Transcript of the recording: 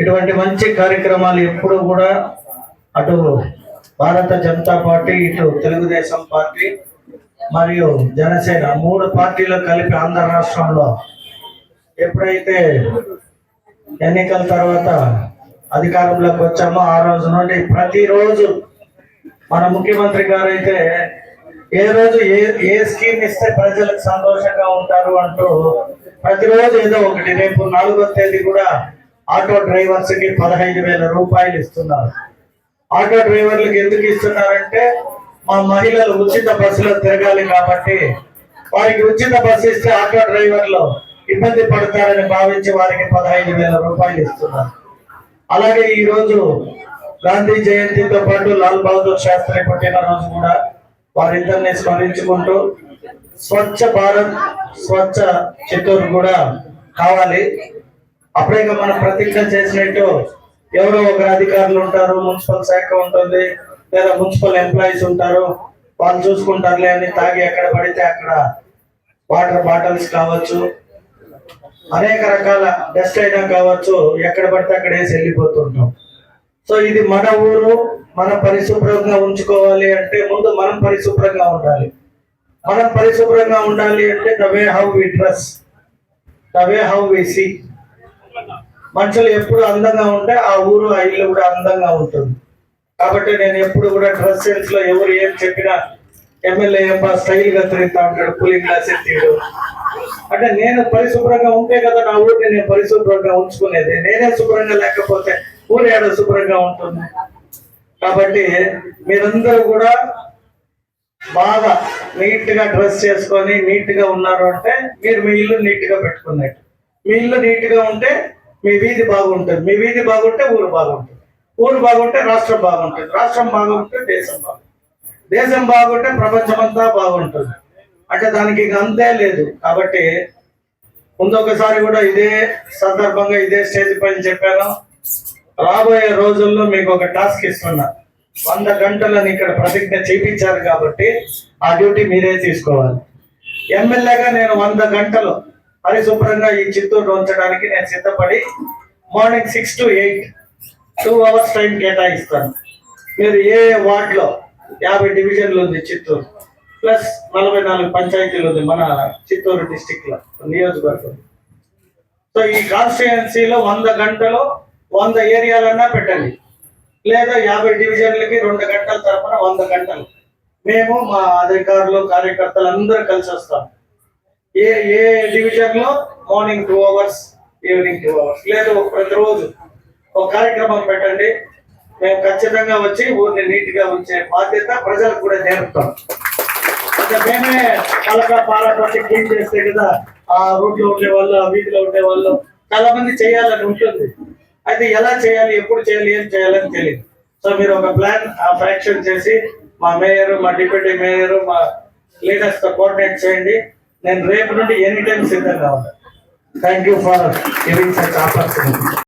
ఇటువంటి మంచి కార్యక్రమాలు ఎప్పుడు కూడా అటు భారత జనతా పార్టీ ఇటు తెలుగుదేశం పార్టీ మరియు జనసేన మూడు పార్టీలు కలిపి ఆంధ్ర రాష్ట్రంలో ఎప్పుడైతే ఎన్నికల తర్వాత అధికారంలోకి వచ్చామో ఆ రోజు నుండి ప్రతిరోజు మన ముఖ్యమంత్రి గారు అయితే ఏ రోజు ఏ ఏ స్కీమ్ ఇస్తే ప్రజలకు సంతోషంగా ఉంటారు అంటూ ప్రతిరోజు ఏదో ఒకటి రేపు నాలుగో తేదీ కూడా ఆటో డ్రైవర్స్కి పదహైదు వేల రూపాయలు ఇస్తున్నారు. ఆటో డ్రైవర్లకు ఎందుకు ఇస్తున్నారంటే మా మహిళలు ఉచిత బస్సులో తిరగాలి కాబట్టి వారికి ఉచిత బస్సు ఇస్తే ఆటో డ్రైవర్లు ఇబ్బంది పడతారని భావించి వారికి పదహైదు వేల రూపాయలు ఇస్తున్నారు. అలాగే ఈరోజు గాంధీ జయంతితో పాటు లాల్ బహదూర్ శాస్త్రి పుట్టినరోజు కూడా వారిద్దరిని స్మరించుకుంటూ స్వచ్ఛ భారత్ స్వచ్ఛ చిత్తూరు కూడా కావాలి. అప్పుడే మనం ప్రతిజ్ఞ చేసినట్టు ఎవరో ఒక అధికారులు ఉంటారు మున్సిపల్ శాఖ ఉంటుంది లేదా మున్సిపల్ ఎంప్లాయీస్ ఉంటారు వాళ్ళు చూసుకుంటారులే అని తాగి ఎక్కడ పడితే అక్కడ వాటర్ బాటిల్స్ కావచ్చు అనేక రకాల డస్ట్ అయినా కావచ్చు ఎక్కడ పడితే అక్కడ వేసి వెళ్ళిపోతుంటాం. సో ఇది మన ఊరు మనం పరిశుభ్రంగా ఉంచుకోవాలి అంటే ముందు మనం పరిశుభ్రంగా ఉండాలి. మనం పరిశుభ్రంగా ఉండాలి అంటే the way how we dress the way how we see మనుషులు ఎప్పుడు అందంగా ఉంటే ఆ ఊరు ఆ ఇల్లు కూడా అందంగా ఉంటుంది. కాబట్టి నేను ఎప్పుడు కూడా డ్రెస్ సెన్స్లో ఎవరు ఏం చెప్పినా ఎమ్మెల్యే ఏం స్టైల్గా తిరుగుతా ఉంటాడు కూలింగ్ గ్లాస్ తీయడు అంటే నేను పరిశుభ్రంగా ఉంటే కదా నా ఊరిని నేను పరిశుభ్రంగా ఉంచుకునేది. నేనే శుభ్రంగా లేకపోతే ఊరు ఏడ శుభ్రంగా ఉంటుంది? కాబట్టి మీరందరూ కూడా బాగా నీట్గా డ్రెస్ చేసుకొని నీట్గా ఉన్నారు అంటే మీరు మీ ఇల్లు నీట్గా పెట్టుకున్నట్టు. మీ ఇల్లు నీట్గా ఉంటే మీ వీధి బాగుంటుంది. మీ వీధి బాగుంటే ఊరు బాగుంటుంది. ఊరు బాగుంటే రాష్ట్రం బాగుంటుంది. రాష్ట్రం బాగుంటే దేశం బాగుంటుంది. దేశం బాగుంటే ప్రపంచమంతా బాగుంటుంది. అంటే దానికి ఇక అంతే లేదు. కాబట్టి ముందు ఒకసారి కూడా ఇదే సందర్భంగా ఇదే స్టేజ్ పైన చెప్పాను. రాబోయే రోజుల్లో మీకు ఒక టాస్క్ ఇస్తున్నా. వంద గంటలను ఇక్కడ ప్రతిజ్ఞ చేయించారు కాబట్టి ఆ డ్యూటీ మీరే తీసుకోవాలి. ఎమ్మెల్యేగా నేను వంద గంటలు పరిశుభ్రంగా ఈ చిత్తూరు ఉంచడానికి నేను సిద్ధపడి morning six to eight two hours time కేటాయిస్తాను. మీరు ఏ వార్డులో యాభై డివిజన్లు ఉంది చిత్తూరు ప్లస్ నలభై నాలుగు పంచాయతీలు ఉంది మన చిత్తూరు డిస్టిక్లో నియోజకవర్గం సో ఈ కాన్స్టిట్యుయెన్సీలో వంద గంటలు వంద ఏరియాలన్నా పెట్టండి. లేదా యాభై డివిజన్లకి రెండు గంటల తరపున వంద గంటలు. మేము మా అధికారులు కార్యకర్తలు అందరూ కలిసి వస్తాం. ఏ ఏ డివిజన్లో morning two hours evening two hours లేదు ప్రతిరోజు. ఒక కార్యక్రమం పెట్టండి. మేము ఖచ్చితంగా వచ్చి ఊరిని నీట్గా ఉంచే బాధ్యత ప్రజలకు కూడా నేర్పుతాం. అంటే మేమే కలక పాలకొట్టి క్లీన్ చేస్తే కదా ఆ రోడ్లో ఉండే వాళ్ళు ఆ వీధిలో ఉండే వాళ్ళు చాలా మంది చేయాలని ఉంటుంది. అయితే ఎలా చేయాలి ఎప్పుడు చేయాలి ఏం చేయాలని తెలియదు. సో మీరు ఒక ప్లాన్ ఆ ఫ్యాక్షన్ చేసి మా మేయర్ మా డిప్యూటీ మేయర్ మా లీడర్స్తో కోఆర్డినేట్ చేయండి. నేను రేపు నుండి ఎనీ టైం సిద్ధంగా ఉంటాను thank you for giving such opportunity